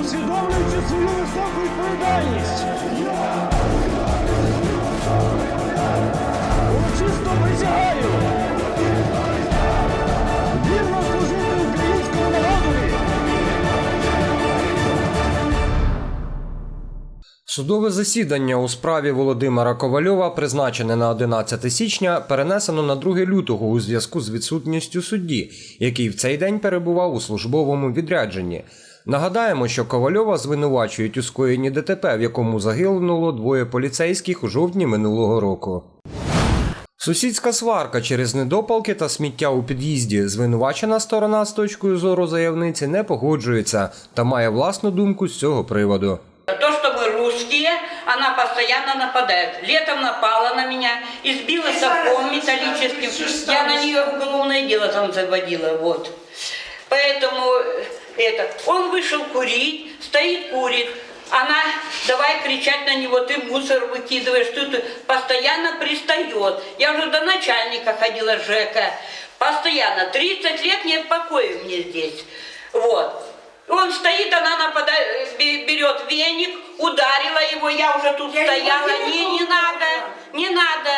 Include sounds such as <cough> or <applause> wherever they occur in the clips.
усвідомлюючи свою високу відповідальність. Урочисто присягаю. Вірно служити українському народові. Судове засідання у справі Володимира Ковальова, призначене на 11 січня, перенесено на 2 лютого у зв'язку з відсутністю судді, який в цей день перебував у службовому відрядженні. Нагадаємо, що Ковальова звинувачують у скоєнні ДТП, в якому загинуло двоє поліцейських у жовтні минулого року. Сусідська сварка через недопалки та сміття у під'їзді. Звинувачена сторона з точкою зору заявниці не погоджується та має власну думку з цього приводу. То, что мы русские, она постоянно нападает. Летом напала на меня, избила совком металлическим. Я на нее уголовное дело там заводила, вот. Поэтому э, это, он вышел курить, стоит курит. Она давай кричать на него, ты мусор выкидываешь, ты, ты постоянно пристает. Я уже до начальника ходила ЖЭКа. Постоянно. 30 лет нет покоя мне здесь. Вот. Он стоит, она нападает, бе- берет веник, ударила его, я уже тут Я стояла. не Не, не надо, не надо.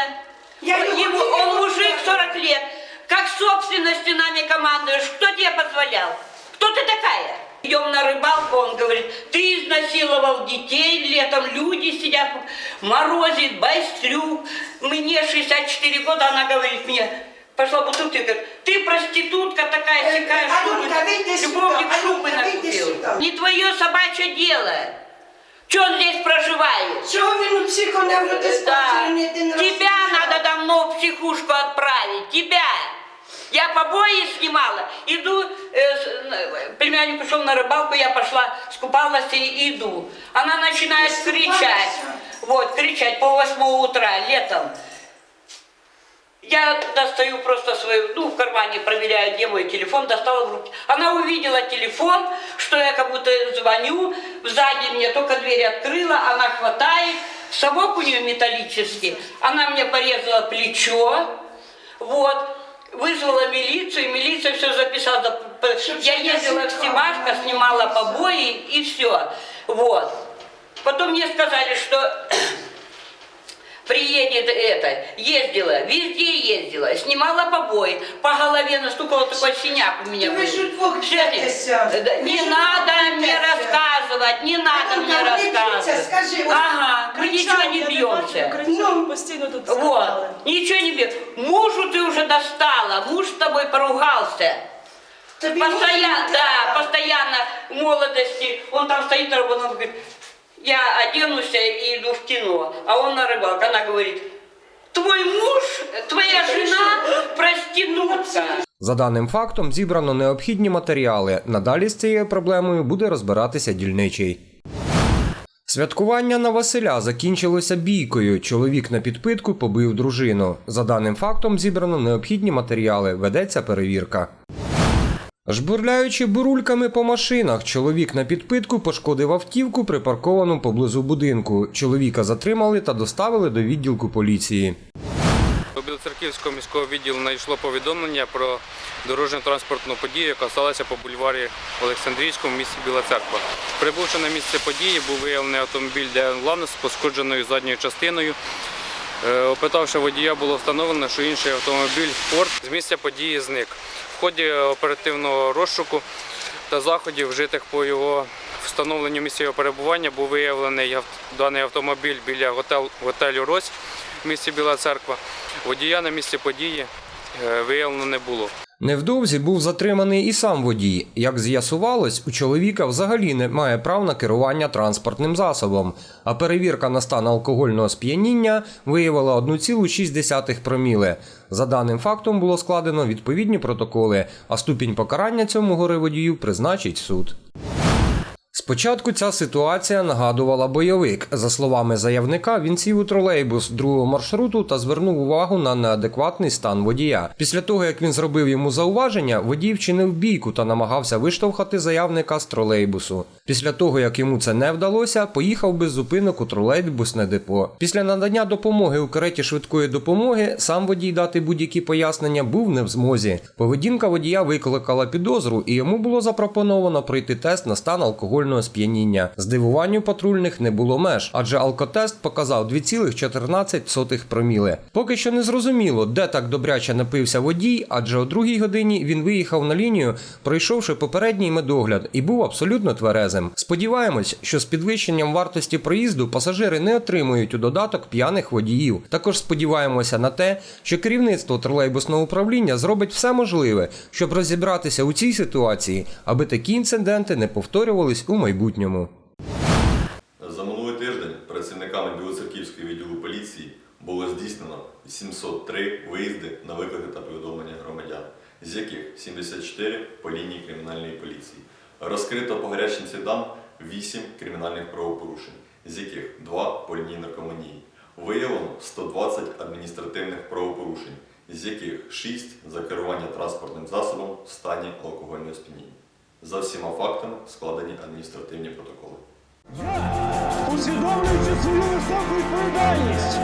Я его он мужик 40 лет. Как собственностью нами командуешь? Кто тебе позволял? Кто ты такая? Идем на рыбалку, он говорит, ты изнасиловал детей, летом люди сидят, морозит, байстрюк. Мне 64 года, она говорит мне, пошла бутылки, говорит, ты проститутка такая, Э, сякая, а шубы любовник шубы накупил. Не твое собачье дело. Че он здесь проживает? Да. Тебя надо давно в психушку отправить. Тебя. Я побои снимала. Иду, э, племянник ушел на рыбалку, я пошла, скупалась и иду. Она начинает кричать. Вот, кричать по 8 утра, летом. Я достаю просто свою, ну, в кармане проверяю, где мой телефон, достала в руки. Она увидела телефон, что я как будто звоню, сзади мне только дверь открыла, она хватает, совок у нее металлический, она мне порезала плечо, вот, вызвала милицию, милиция все записала. Я ездила в. Симашко, снимала побои и все, вот. Потом мне сказали, что <clears throat> приедет это, ездила, везде ездила, снимала побои, по голове настукала такой синяк у меня вы был. же Вы Не же надо вдвох мне рассказывать, не надо вы бьете, рассказывать. скажи, вот Ага, мы ничего не бьемся. Ну, постійно тут Вот, скандали. ничего не бьем. Мужу ты уже достала, муж с тобой поругался. Тобі Постоянно, муж не да, треба. постоянно в молодости. Он там стоит на рыбалке, он говорит, я оденусь и иду в кино. А он на рыбалку. Она говорит, твой муж, твоя жена проститутка. За даним фактом зібрано необхідні матеріали. Надалі з цією проблемою буде розбиратися дільничий. Святкування на Василя закінчилося бійкою. Чоловік на підпитку побив дружину. За даним фактом зібрано необхідні матеріали. Ведеться перевірка. Жбурляючи бурульками по машинах, чоловік на підпитку пошкодив автівку, припарковану поблизу будинку. Чоловіка затримали та доставили до відділку поліції. До Білоцерківського міського відділу надійшло повідомлення про дорожньо-транспортну подію, яка сталася по бульварі Олександрійському в місті Біла Церква. Прибувши на місце події, був виявлений автомобіль Девен з пошкодженою задньою частиною. Е, Опитавши водія, було встановлено, що інший автомобіль Ford з місця події зник. В ході оперативного розшуку та заходів, вжитих по його встановленню місця його перебування, був виявлений даний автомобіль біля готелю Рось в місті Біла Церква. Водія на місці події е, виявлено не було. Невдовзі був затриманий і сам водій. Як з'ясувалось, у чоловіка взагалі немає прав на керування транспортним засобом, а перевірка на стан алкогольного сп'яніння виявила 1,6 проміле. За даним фактом було складено відповідні протоколи, а ступінь покарання цьому горе-водію призначить суд. Спочатку ця ситуація нагадувала бойовик. За словами заявника, він сів у тролейбус другого маршруту та звернув увагу на неадекватний стан водія. Після того, як він зробив йому зауваження, водій вчинив бійку та намагався виштовхати заявника з тролейбусу. Після того, як йому це не вдалося, поїхав без зупинок у тролейбусне депо. Після надання допомоги у кареті швидкої допомоги сам водій дати будь-які пояснення був не в змозі. Поведінка водія викликала підозру, і йому було запропоновано пройти тест на стан алкогольного алкогольного сп'яніння. Здивуванню патрульних не було меж, адже алкотест показав 2,14 проміли. Поки що не зрозуміло, де так добряче напився водій, адже о другій годині він виїхав на лінію, пройшовши попередній медогляд, і був абсолютно тверезим. Сподіваємось, що з підвищенням вартості проїзду пасажири не отримують у додаток п'яних водіїв. Також сподіваємося на те, що керівництво тролейбусного управління зробить все можливе, щоб розібратися у цій ситуації, аби такі інциденти не повторювались у майбутньому. За минулий тиждень працівниками Білоцерківського відділу поліції було здійснено 703 виїзди на виклики та повідомлення громадян, з яких 74 по лінії кримінальної поліції. Розкрито по гарячим слідам 8 кримінальних правопорушень, з яких 2 по лінії наркоманії. Виявлено 120 адміністративних правопорушень, з яких 6 за керування транспортним засобом в стані алкогольного сп'яніння. За всіма фактами складені адміністративні протоколи. Усвідомлюючи свою високу відповідальність.